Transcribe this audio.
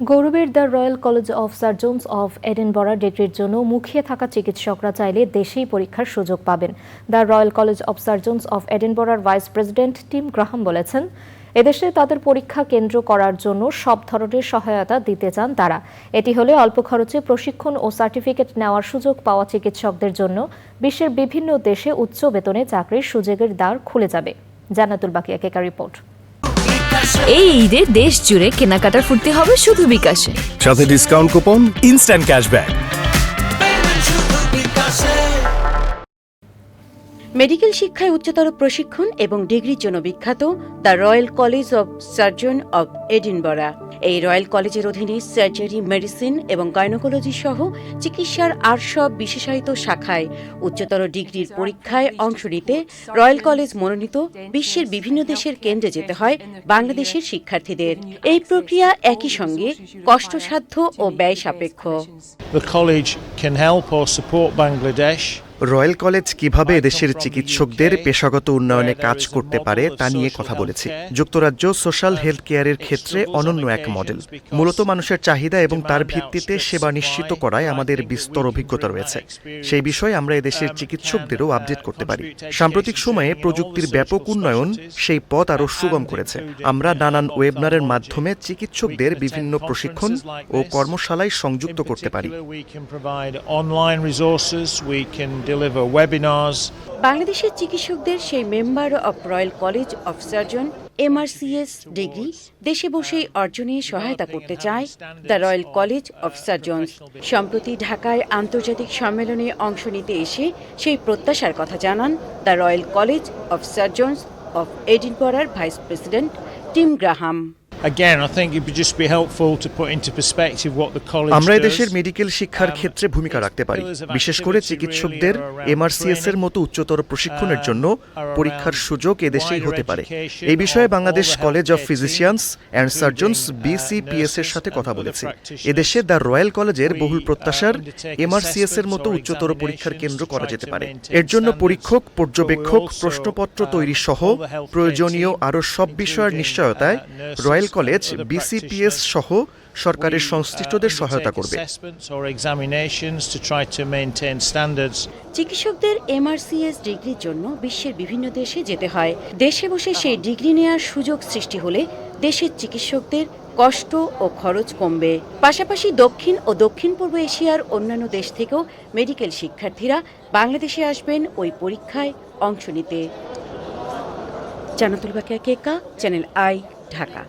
গৌরবের the royal college of surgeons of Edinburgh ডিগ্রির জন্য মুখিয়ে থাকা চিকিৎসকরা চাইলে দেশেই পরীক্ষার সুযোগ পাবেন। The royal college of surgeons of এডেনবরার vice president Tim Graham বলেছেন, এদেশে তাদের পরীক্ষা কেন্দ্র করার জন্য সব ধরনের সহায়তা দিতে চান তারা। এটি হলে অল্প খরচে প্রশিক্ষণ ও সার্টিফিকেট নেওয়ার সুযোগ পাওয়া চিকিৎসকদের জন্য বিশ্বের বিভিন্ন দেশে উচ্চ বেতনে চাকরির সুযোগের দ্বার খুলে যাবে। জান্নাতুল বাকিয়া কেকা রিপোর্ট। এই ঈদে দেশ জুড়ে কেনাকাটার ফুর্তি হবে শুধু বিকাশে। সাথে discount coupon instant cashback medical শিক্ষায় উচ্চতর প্রশিক্ষণ এবং ডিগ্রির জন্য বিখ্যাত the royal college of surgeon of Edinburgh. এই রয়্যাল কলেজের অধীনে সার্জারি, মেডিসিন এবং গাইনোকোলজি সহ চিকিৎসার আর সব বিশেষায়িত শাখায় উচ্চতর ডিগ্রির পরীক্ষায় অংশ নিতে রয়্যাল কলেজ মনোনীত বিশ্বের বিভিন্ন দেশের কেন্দ্রে যেতে হয় বাংলাদেশের শিক্ষার্থীদের। এই প্রক্রিয়া একই সঙ্গে কষ্টসাধ্য ও ব্যয় সাপেক্ষ। রয়্যাল কলেজ কীভাবে দেশের চিকিৎসকদের পেশাগত উন্নয়নে কাজ করতে পারে তা নিয়ে কথা বলেছি। যুক্তরাজ্য সোশ্যাল হেলথ কেয়ারের ক্ষেত্রে অনন্য এক মডেল মূলত মানুষের চাহিদা এবং তার ভিত্তিতে সেবা নিশ্চিত করায় আমাদের বিস্তর অভিজ্ঞতা রয়েছে। সেই বিষয়ে আমরা এদেশের চিকিৎসকদেরও আপডেট করতে পারি। সাম্প্রতিক সময়ে প্রযুক্তির ব্যাপক উন্নয়ন সেই পথ আরও সুগম করেছে। আমরা নানান ওয়েবনারের মাধ্যমে চিকিৎসকদের বিভিন্ন প্রশিক্ষণ ও কর্মশালায় সংযুক্ত করতে পারি। Deliver webinars. বাংলাদেশের চিকিৎসকদের সেই member of royal college of surgeon, MRCS degree, দেশে বসেই অর্জনে সহায়তা করতে চায় the royal college of surgeons সম্প্রতি ঢাকায় আন্তর্জাতিক সম্মেলনে অংশ নিতে এসে সেই প্রত্যাশার কথা জানান the royal college of surgeons of এডিনবরার vice president Tim Graham Again, I think it would just be helpful to put into perspective what the college আমরা. এদেশের মেডিকেল শিক্ষার ক্ষেত্রে ভূমিকা রাখতে পারি। বিশেষ করে চিকিৎসকদের এমআরসিএস এর মতো উচ্চতর প্রশিক্ষণের জন্য পরীক্ষার সুযোগ এদেশেই হতে পারে। এই বিষয়ে Bangladesh college of physicians and surgeons BCPS এর সাথে কথা বলেছি। এদেশে দ্য রয়্যাল কলেজের বহুল প্রত্যাশার এমআরসিএস এর মতো উচ্চতর পরীক্ষার কেন্দ্র করা যেতে পারে। এর জন্য পরীক্ষক পর্যবেক্ষক প্রশ্নপত্র তৈরি সহ প্রয়োজনীয় আরও সব বিষয়ের নিশ্চয়তায় রয়্যাল কলেজ বিসিপিএস সহ সরকারের সংশ্লিষ্টদের সহায়তা করবে. চিকিৎসকদের এমআরসিএস ডিগ্রির জন্য বিশ্বের বিভিন্ন দেশে যেতে হয়। দেশে বসে সেই ডিগ্রি নেয়ার সুযোগ সৃষ্টি হলে দেশের চিকিৎসকদের কষ্ট ও খরচ কমবে। পাশাপাশি দক্ষিণ ও দক্ষিণ পূর্ব এশিয়ার অন্যান্য দেশ থেকেও মেডিকেল শিক্ষার্থীরা বাংলাদেশে আসবেন ওই পরীক্ষায় অংশ নিতে। Jannatul Bakiya Keka channel I Dhaka.